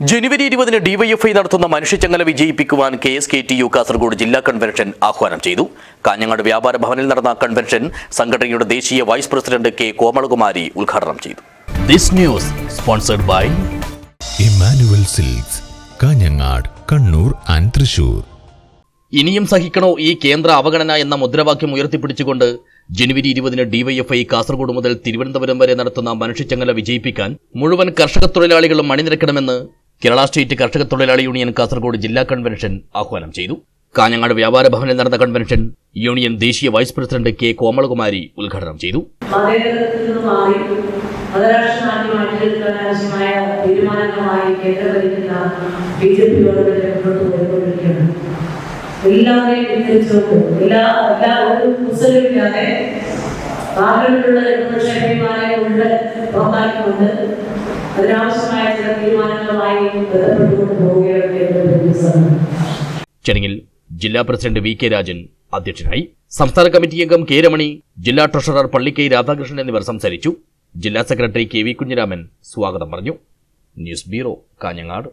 ജനുവരി ഇരുപതിന് ഡിവൈഎഫ്ഐ നടത്തുന്ന മനുഷ്യചങ്ങല വിജയിപ്പിക്കുവാൻ K S K T U Kasaragod ജില്ലാ കൺവെൻഷൻ ആഹ്വാനം ചെയ്തു. കാഞ്ഞങ്ങാട് വ്യാപാര ഭവനിൽ നടന്ന കൺവെൻഷൻ സംഘടനയുടെ ദേശീയ വൈസ് പ്രസിഡന്റ് കെ കോമളകുമാരി ഉദ്ഘാടനം ചെയ്തു. This news sponsored by Immanuel Silks Kanhangad Kannur and Thrissur ഇനിയും സഹിക്കണോ ഈ കേന്ദ്ര അവഗണന എന്ന മുദ്രാവാക്യം ഉയർത്തിപ്പിടിച്ചുകൊണ്ട് ജനുവരി ഇരുപതിന് ഡിവൈഎഫ്ഐ കാസർഗോഡ് മുതൽ തിരുവനന്തപുരം വരെ നടത്തുന്ന മനുഷ്യചങ്ങല വിജയിപ്പിക്കാൻ മുഴുവൻ കർഷക തൊഴിലാളികളും അണിനിരക്കണമെന്ന് കേരള സ്റ്റേറ്റ് കർഷക തൊഴിലാളി യൂണിയൻ കാസർഗോഡ് ജില്ലാ കൺവെൻഷൻ ആഹ്വാനം ചെയ്തു. കാഞ്ഞങ്ങാട് വ്യാപാര ഭവനിൽ നടന്ന കൺവെൻഷൻ യൂണിയൻ ദേശീയ വൈസ് പ്രസിഡന്റ് കെ കോമളകുമാരി ഉദ്ഘാടനം ചെയ്തു. എല്ലാവരെയും എല്ലാ കൊണ്ട് അതിനാവശ്യമായ ബന്ധപ്പെട്ടുകൊണ്ട് ചടങ്ങിൽ ജില്ലാ പ്രസിഡന്റ് വി കെ രാജൻ അധ്യക്ഷനായി സംസ്ഥാന കമ്മിറ്റി അംഗം കെ രമണി ജില്ലാ ട്രഷറർ പള്ളി കെ രാധാകൃഷ്ണൻ എന്നിവർ സംസാരിച്ചു. ജില്ലാ സെക്രട്ടറി കെ വി കുഞ്ഞിരാമൻ സ്വാഗതം പറഞ്ഞു. News bureau Kanhangad.